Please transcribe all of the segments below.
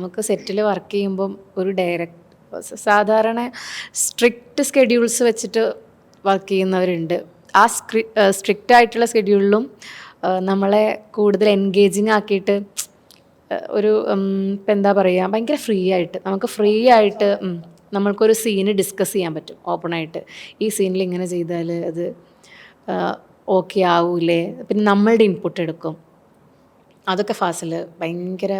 നമുക്ക് സെറ്റിൽ വർക്ക് ചെയ്യുമ്പം ഒരു ഡയറക്റ്റ് സാധാരണ സ്ട്രിക്റ്റ് സ്കെഡ്യൂൾസ് വെച്ചിട്ട് വർക്ക് ചെയ്യുന്നവരുണ്ട്. ആ സ്ക്രി സ്ട്രിക്റ്റ് ആയിട്ടുള്ള സ്കെഡ്യൂളിലും നമ്മളെ കൂടുതൽ എൻഗേജിങ് ആക്കിയിട്ട് ഒരു ഇപ്പം എന്താ പറയുക ഭയങ്കര ഫ്രീ ആയിട്ട് നമുക്ക് ഫ്രീ ആയിട്ട് നമ്മൾക്കൊരു സീന് ഡിസ്കസ് ചെയ്യാൻ പറ്റും ഓപ്പണായിട്ട് ഈ സീനിൽ ഇങ്ങനെ ചെയ്താൽ അത് ഓക്കെ ആവൂലേ? പിന്നെ നമ്മളുടെ ഇൻപുട്ട് എടുക്കും. അതൊക്കെ ഫാസിൽ ഭയങ്കര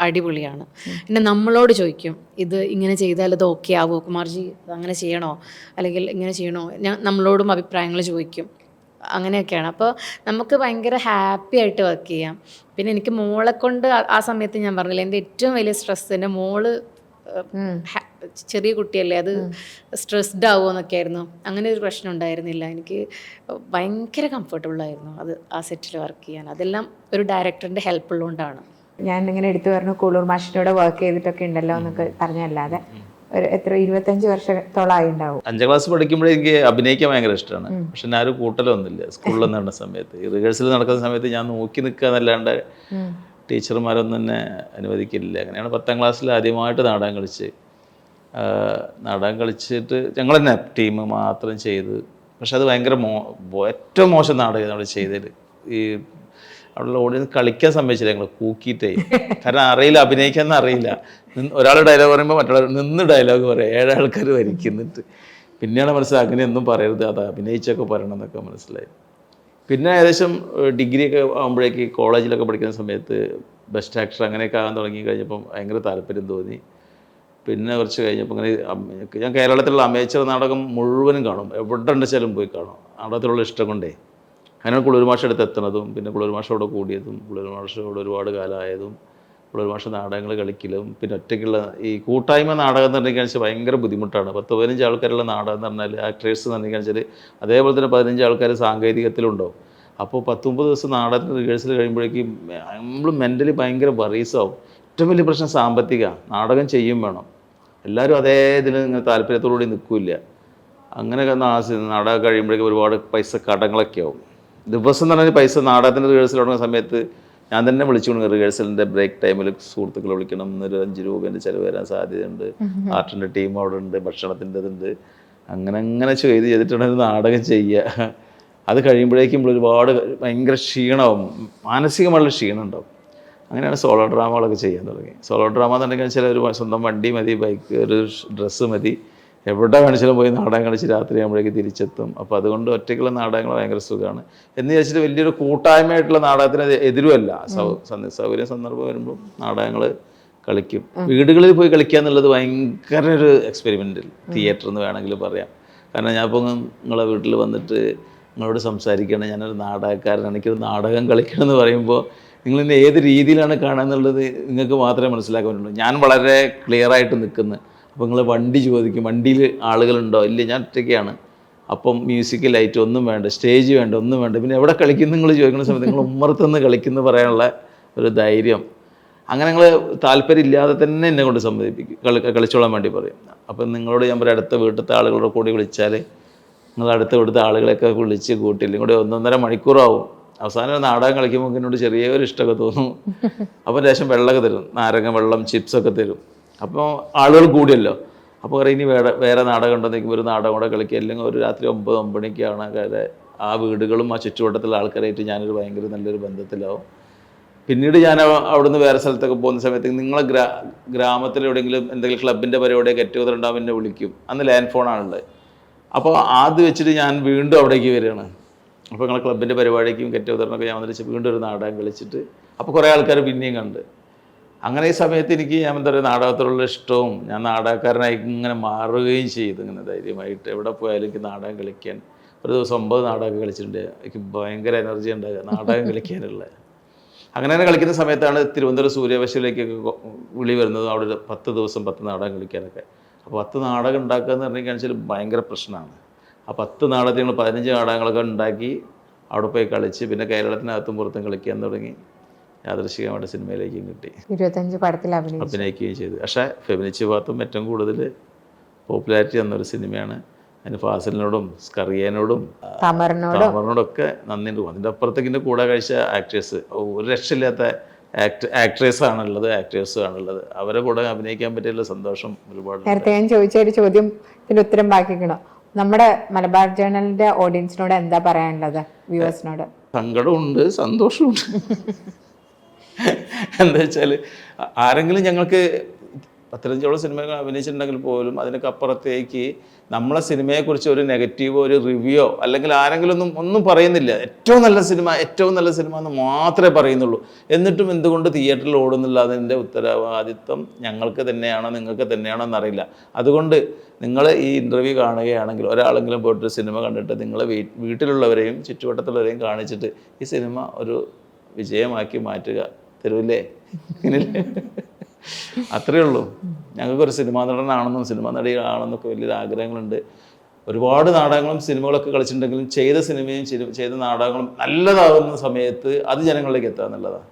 അടിപൊളിയാണ്. പിന്നെ നമ്മളോട് ചോദിക്കും ഇത് ഇങ്ങനെ ചെയ്താൽ ഇത് ഓക്കെ ആവുമോ കുമാർജി അങ്ങനെ ചെയ്യണോ? അല്ലെങ്കിൽ ഇങ്ങനെ ചെയ്യണോ? ഞാൻ നമ്മളോടും അഭിപ്രായങ്ങൾ ചോദിക്കും. അങ്ങനെയൊക്കെയാണ്. അപ്പോൾ നമുക്ക് ഭയങ്കര ഹാപ്പി ആയിട്ട് വർക്ക് ചെയ്യാം. പിന്നെ എനിക്ക് മോളെ കൊണ്ട് ആ- സമയത്ത് ഞാൻ പറഞ്ഞില്ല എന്റെ ഏറ്റവും വലിയ സ്ട്രെസ് എന്റെ മോൾ ചെറിയ കുട്ടിയല്ലേ അത് സ്ട്രെസ്ഡ് ആവുമോ എന്നൊക്കെ ആയിരുന്നു അങ്ങനെ ഒരു പ്രശ്നം ഉണ്ടായിരുന്നില്ല. എനിക്ക് ഭയങ്കര കംഫർട്ടബിൾ ആയിരുന്നു അത് ആ സെറ്റിൽ വർക്ക് ചെയ്യാൻ. അതെല്ലാം ഒരു ഡയറക്ടറിന്റെ ഹെൽപ്പ് ഉള്ളതുകൊണ്ടാണ് ഞാൻ ഇങ്ങനെ എടുത്തു പറഞ്ഞു കൂളൂർ മാഷിനോട് വർക്ക് ചെയ്തിട്ടൊക്കെ ഉണ്ടല്ലോ എന്നൊക്കെ പറഞ്ഞല്ലാതെ ഒരു എത്ര ഇരുപത്തഞ്ച് വർഷത്തോളമായി ഉണ്ടാവും അഞ്ചാം ക്ലാസ് പഠിക്കുമ്പോഴേ എനിക്ക് അഭിനയിക്കാൻ ഭയങ്കര ഇഷ്ടമാണ്. പക്ഷെ ഞാൻ ആരും കൂട്ടലൊന്നുമില്ല. സ്കൂളിൽ നടന്ന സമയത്ത്. റിഹേഴ്സൽ നടക്കുന്ന സമയത്ത് ഞാൻ നോക്കി നിൽക്കുക എന്നല്ലാണ്ട് ടീച്ചർമാരൊന്നും തന്നെ അനുവദിക്കില്ല. അങ്ങനെയാണ് പത്താം ക്ലാസ്സിൽ ആദ്യമായിട്ട് നാടകം കളിച്ച്. നാടകം കളിച്ചിട്ട് ഞങ്ങൾ തന്നെ ടീം മാത്രം ചെയ്ത്. പക്ഷെ അത് ഭയങ്കര മോ ഏറ്റവും മോശം നാടകം നമ്മൾ ചെയ്തത്. ഈ അവിടെയുള്ള ഓഡിയൻസ് കളിക്കാൻ സമ്മതിച്ചില്ല. ഞങ്ങൾ കൂക്കിയിട്ടേ. കാരണം അറിയില്ല അഭിനയിക്കാൻ അറിയില്ല. ഒരാൾ ഡയലോഗ് പറയുമ്പോൾ മറ്റൊരാൾ നിന്ന് ഡയലോഗ് പറയാം. ഏഴ് ആൾക്കാർ വരിക്കുന്നിട്ട് പിന്നെയാണ് അങ്ങനെ ഒന്നും പറയരുത്. അത് അഭിനയിച്ചൊക്കെ പറയണം എന്നൊക്കെ മനസ്സിലായി. പിന്നെ ഏകദേശം ഡിഗ്രി ഒക്കെ ആകുമ്പോഴേക്ക് കോളേജിലൊക്കെ പഠിക്കുന്ന സമയത്ത് ബെസ്റ്റ് ആക്ടർ അങ്ങനെയൊക്കെ ആകാൻ തുടങ്ങി കഴിഞ്ഞപ്പം ഭയങ്കര താല്പര്യം തോന്നി. പിന്നെ കുറച്ച് കഴിഞ്ഞപ്പോൾ അങ്ങനെ ഞാൻ കേരളത്തിലുള്ള അമേച്ചർ നാടകം മുഴുവനും കാണും. എവിടെ ഉണ്ടെച്ചാലും പോയി കാണും. നാടകത്തിലുള്ള ഇഷ്ടം കൊണ്ടേ. അങ്ങനെയാണ് കുളൂർ മാഷ അടുത്ത് എത്തണതും പിന്നെ കുളിർ മാഷോട് കൂടിയതും കുളിർ മാഷോട് ഒരുപാട് കാലമായതും കുളൂർ മാഷ നാടകങ്ങൾ കളിക്കലും പിന്നെ ഒറ്റയ്ക്കുള്ള ഈ കൂട്ടായ്മ നാടകം എന്ന് പറഞ്ഞാൽ ഭയങ്കര ബുദ്ധിമുട്ടാണ്. പത്ത് പതിനഞ്ച് ആൾക്കാരുള്ള നാടകം എന്ന് പറഞ്ഞാൽ ആക്ടേഴ്സ് എന്ന് പറഞ്ഞു വെച്ചാൽ അതേപോലെ തന്നെ പതിനഞ്ച് ആൾക്കാർ സാങ്കേതികത്തിലുണ്ടാവും അപ്പോൾ പത്തൊമ്പത് ദിവസം നാടകത്തിന് റിഹേഴ്സൽ കഴിയുമ്പോഴേക്കും നമ്മൾ മെന്റലി ഭയങ്കര വറീസാവും ഏറ്റവും വലിയ പ്രശ്നം സാമ്പത്തിക നാടകം ചെയ്യും വേണം. എല്ലാവരും അതേ ഇതിൽ താല്പര്യത്തോടുകൂടി നിൽക്കില്ല. അങ്ങനെയൊക്കെ നാ- നാടകം കഴിയുമ്പോഴേക്കും ഒരുപാട് പൈസ കടങ്ങളൊക്കെ ആവും. ദിവസം എന്ന് പറഞ്ഞാൽ പൈസ നാടകത്തിന്റെ റിഹേഴ്സൽ തുടങ്ങുന്ന സമയത്ത് ഞാൻ തന്നെ വിളിച്ചു കൊടുക്കും റിഹേഴ്സലിന്റെ ബ്രേക്ക് ടൈമിൽ സുഹൃത്തുക്കളെ വിളിക്കണം. എന്നൊരു അഞ്ച് രൂപേന്റെ ചിലവ് വരാൻ സാധ്യതയുണ്ട്. ആർട്ടിന്റെ ടീം അവിടെ ഉണ്ട് ഭക്ഷണത്തിന്റെ ഇതുണ്ട് അങ്ങനെ അങ്ങനെ ചെയ്ത് ചെയ്തിട്ടുണ്ടെങ്കിൽ നാടകം ചെയ്യുക. അത് കഴിയുമ്പോഴേക്കും നമ്മൾ ഒരുപാട് ഭയങ്കര ക്ഷീണമാവും. മാനസികമായുള്ള ക്ഷീണം ഉണ്ടാവും. അങ്ങനെയാണ് സോളോ ഡ്രാമകളൊക്കെ ചെയ്യാൻ തുടങ്ങി സോളോ ഡ്രാമ എന്നുണ്ടെങ്കിൽ ചില ഒരു സ്വന്തം വണ്ടി മതി ബൈക്ക് ഒരു ഡ്രസ്സ് മതി. എവിടെ കാണിച്ചാലും പോയി നാടകം കളിച്ച് രാത്രി ആകുമ്പോഴേക്ക് തിരിച്ചെത്തും. അപ്പോൾ അതുകൊണ്ട് ഒറ്റയ്ക്കുള്ള നാടകങ്ങൾ ഭയങ്കര സുഖമാണ്. എന്ന് വിചാരിച്ചിട്ട് വലിയൊരു കൂട്ടായ്മയായിട്ടുള്ള നാടകത്തിന് എതിരുമല്ല. സൗകര്യ സന്ദ- സൗകര്യം സന്ദർഭം വരുമ്പോൾ നാടകങ്ങൾ കളിക്കും. വീടുകളിൽ പോയി കളിക്കുക എന്നുള്ളത് ഭയങ്കര ഒരു എക്സ്പെരിമെന്റൽ തിയേറ്റർ എന്ന് വേണമെങ്കിൽ പറയാം. കാരണം ഞാൻ ഇപ്പോൾ നിങ്ങളെ വീട്ടിൽ വന്നിട്ട് നിങ്ങളോട് സംസാരിക്കണം ഞാനൊരു നാടകക്കാരനാണ് എനിക്കൊരു നാടകം കളിക്കണം എന്ന് പറയുമ്പോൾ നിങ്ങൾ ഇന്ന് ഏത് രീതിയിലാണ് കാണുക എന്നുള്ളത് നിങ്ങൾക്ക് മാത്രമേ മനസ്സിലാക്കാൻ പറ്റുള്ളൂ. ഞാൻ വളരെ ക്ലിയറായിട്ട് നിൽക്കുന്നത് നിൽക്കുന്നു. അപ്പോൾ നിങ്ങൾ വണ്ടി ചോദിക്കും. വണ്ടിയിൽ ആളുകളുണ്ടോ? ഇല്ല ഞാൻ ഒറ്റയ്ക്കാണ്. അപ്പം മ്യൂസിക് ലൈറ്റ് ഒന്നും വേണ്ട സ്റ്റേജ് വേണ്ട ഒന്നും വേണ്ട. പിന്നെ എവിടെ കളിക്കുന്നു നിങ്ങൾ ചോദിക്കുന്ന സമയത്ത് നിങ്ങൾ ഉമ്മറത്തുനിന്ന് കളിക്കുന്നു പറയാനുള്ള ഒരു ധൈര്യം. അങ്ങനെ നിങ്ങൾ താല്പര്യം ഇല്ലാതെ തന്നെ എന്നെ കൊണ്ട് സമ്മതിപ്പിക്കും കളി കളിച്ചോളാൻ വേണ്ടി പറയും. അപ്പം നിങ്ങളോട് ഞാൻ പറയും അടുത്ത വീട്ടിലത്തെ ആളുകളുടെ കൂടി വിളിച്ചാൽ നിങ്ങൾ അടുത്ത ഇവിടുത്തെ ആളുകളെയൊക്കെ വിളിച്ച് കൂട്ടില്ലെങ്കിൽ കൂടി ഒന്നൊന്നര മണിക്കൂറാവും. അവസാനം നാടകം കളിക്കുമ്പോൾ എന്നോട് ചെറിയൊരു ഇഷ്ടമൊക്കെ തോന്നും. അപ്പോൾ ലേശം വെള്ളമൊക്കെ തരും. നാരങ്ങ വെള്ളം ചിപ്സൊക്കെ തരും. അപ്പോൾ ആളുകൾ കൂടിയല്ലോ. അപ്പോൾ പറയും ഇനി വേറെ വേറെ നാടകം ഉണ്ടെന്നേക്കും ഒരു നാടകം കൂടെ കളിക്കുക. അല്ലെങ്കിൽ ഒരു രാത്രി ഒമ്പത് ഒമ്പണിക്കാണ് കാരെ ആ വീടുകളും ആ ചുറ്റുവട്ടത്തിലുള്ള ആൾക്കാരായിട്ട് ഞാനൊരു ഭയങ്കര നല്ലൊരു ബന്ധത്തിലാവും. പിന്നീട് ഞാൻ അവ- അവിടുന്ന് വേറെ സ്ഥലത്തൊക്കെ പോകുന്ന സമയത്ത് നിങ്ങളെ ഗ്രാ ഗ്രാമത്തിലെവിടെയെങ്കിലും എന്തെങ്കിലും ക്ലബിന്റെ പരിപാടി ഗെറ്റ് ടുഗദർ ഉണ്ടാവും എന്നെ വിളിക്കും. അന്ന് ലാൻഡ് ഫോണാണുള്ളത് അപ്പോൾ ആദ്യം വെച്ചിട്ട് ഞാൻ വീണ്ടും അവിടേക്ക് വരികയാണ്. അപ്പോൾ നിങ്ങളെ ക്ലബിന്റെ പരിപാടിക്കും ഗെറ്റ് ടുഗദറിനൊക്കെ ഞാൻ വന്നിട്ട് വീണ്ടും ഒരു നാടകം കളിച്ചിട്ട് അപ്പോൾ കുറേ ആൾക്കാർ പിന്നെയും കണ്ട്. അങ്ങനെ ഈ സമയത്ത് എനിക്ക് ഞാൻ എന്താ പറയുക നാടകത്തോടുള്ള ഇഷ്ടവും ഞാൻ നാടകക്കാരനായി ഇങ്ങനെ മാറുകയും ചെയ്തു. ഇങ്ങനെ ധൈര്യമായിട്ട് എവിടെ പോയാലും എനിക്ക് നാടകം കളിക്കാൻ ഒരു ദിവസം ഒമ്പത് നാടകം കളിച്ചിട്ടുണ്ട്. എനിക്ക് ഭയങ്കര എനർജി ഉണ്ടാകുക നാടകം കളിക്കാനുള്ള. അങ്ങനെ തന്നെ കളിക്കുന്ന സമയത്താണ് തിരുവനന്തപുരം സൂര്യവശയിലേക്കൊക്കെ വിളി വരുന്നത്. അവിടെ ഒരു പത്ത് ദിവസം പത്ത് നാടകം കളിക്കാനൊക്കെ. അപ്പോൾ പത്ത് നാടകം ഉണ്ടാക്കുക എന്ന് പറഞ്ഞു കാണിച്ചാൽ ഭയങ്കര പ്രശ്നമാണ്. ആ പത്ത് നാടകത്തിൽ ഞങ്ങൾ പതിനഞ്ച് നാടകങ്ങളൊക്കെ ഉണ്ടാക്കി അവിടെ പോയി കളിച്ച് പിന്നെ കേരളത്തിനകത്തും പുറത്തും കളിക്കാൻ തുടങ്ങി. യാദൃശികമായിട്ട് സിനിമയിലേക്കും കിട്ടി. ഇരുപത്തഞ്ച് പടത്തിൽ അഭിനയിക്കുകയും ചെയ്തു. പക്ഷേ ഫെമിനിച്ച് ഭാഗത്തും ഏറ്റവും കൂടുതൽ പോപ്പുലാരിറ്റി തന്നൊരു സിനിമയാണ് അതിന് ഫാസിലിനോടും സ്കറിയനോടും തമറിനോടും. താമറിനോടൊക്കെ നന്ദിയുണ്ട്. അതിന്റെ അപ്പുറത്തേക്ക് ഇതിന്റെ കൂടെ കഴിച്ച ആക്ട്രസ് ഒരു രക്ഷയില്ലാത്ത ആക്ട് ആക്ട്രസ് ആണുള്ളത് ആക്ടേഴ്സും ആണുള്ളത്. അവരെ കൂടെ അഭിനയിക്കാൻ പറ്റിയുള്ള സന്തോഷം ഒരുപാട് നേരത്തെ ഞാൻ ചോദിച്ച ഒരു ചോദ്യം ഇതിന് ഉത്തരം ബാക്കിക്കണോ. നമ്മുടെ മലബാർ ജേണലിന്റെ ഓഡിയൻസിനോട് എന്താ പറയാനുള്ളത്? വ്യൂവേഴ്സിനോട് സങ്കടമുണ്ട് സന്തോഷമുണ്ട്. എന്താ വെച്ചാൽ ആരെങ്കിലും ഞങ്ങൾക്ക് പത്തിരഞ്ചോളം സിനിമകൾ അഭിനയിച്ചിട്ടുണ്ടെങ്കിൽ പോലും അതിനൊക്കെ അപ്പുറത്തേക്ക് നമ്മളെ സിനിമയെക്കുറിച്ച് ഒരു നെഗറ്റീവോ ഒരു റിവ്യൂയോ അല്ലെങ്കിൽ ആരെങ്കിലും ഒന്നും ഒന്നും പറയുന്നില്ല. ഏറ്റവും നല്ല സിനിമ ഏറ്റവും നല്ല സിനിമ എന്ന് മാത്രമേ പറയുന്നുള്ളൂ. എന്നിട്ടും എന്തുകൊണ്ട് തിയേറ്ററിൽ ഓടുന്നില്ല അതിന്റെ ഉത്തരവാദിത്വം ഞങ്ങൾക്ക് തന്നെയാണോ നിങ്ങൾക്ക് തന്നെയാണോ എന്നറിയില്ല. അതുകൊണ്ട് നിങ്ങൾ ഈ ഇന്റർവ്യൂ കാണുകയാണെങ്കിൽ ഒരാളെങ്കിലും പോയിട്ട് സിനിമ കണ്ടിട്ട് നിങ്ങൾ വീട്ടിലുള്ളവരെയും ചുറ്റുവട്ടത്തുള്ളവരെയും കാണിച്ചിട്ട് ഈ സിനിമ ഒരു വിജയമാക്കി മാറ്റുക. തരൂല്ലേ ഇങ്ങനെയല്ലേ? അത്രയേ ഉള്ളൂ. ഞങ്ങൾക്കൊരു സിനിമാ നടനാണെന്നും സിനിമാ നടികളാണെന്നൊക്കെ വലിയ ആഗ്രഹങ്ങളുണ്ട്. ഒരുപാട് നാടകങ്ങളും സിനിമകളൊക്കെ കളിച്ചിട്ടുണ്ടെങ്കിലും ചെയ്ത സിനിമയും ചെയ്ത നാടകങ്ങളും നല്ലതാകുന്ന സമയത്ത് അത് ജനങ്ങളിലേക്ക് എത്തുക എന്നുള്ളതാണ്.